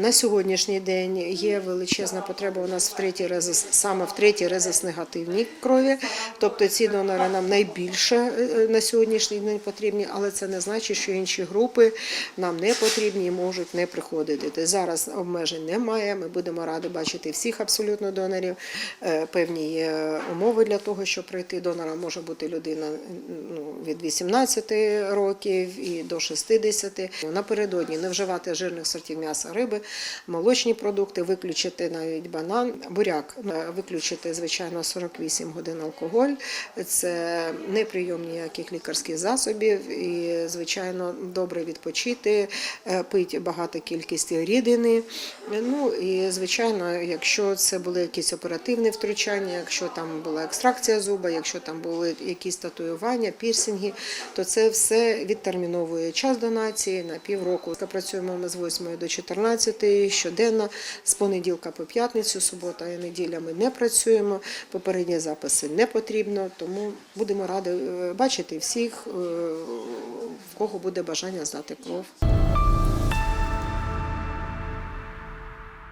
На сьогоднішній день є величезна потреба у нас в третій резус, саме в третій резус негативній крові. Тобто ці донори нам найбільше е, на сьогоднішній день потрібні, але це не значить, що інші групи нам не потрібні і можуть не приходити. Зараз обмежень немає. Ми будемо раді бачити всіх абсолютно донорів. Е, Певні є умови для того, щоб прийти донором може бути людина ну, від 18 років і до 60. Напередодні не вживати жирних сортів м'яса, риби, молочні продукти, виключити навіть банан, буряк, Е, виключити, звичайно, 48 годин алкоголь. Це не ніяких лікарських засобів і, звичайно, добре відпочити, е, пити багато кількості рідини. Ну і, звичайно, якщо це були якісь оперативні втручання, якщо там була екстракція зуба, якщо там були якісь татуювання, пірсинги, то це все відтерміновує час донації на півроку. Працюємо ми з 8 до 14 щоденно, з понеділка по п'ятницю, субота і неділя ми не працюємо. Попередні записи не потрібно, тому будемо раді е, бачити всіх, е, в кого буде бажання здати кров.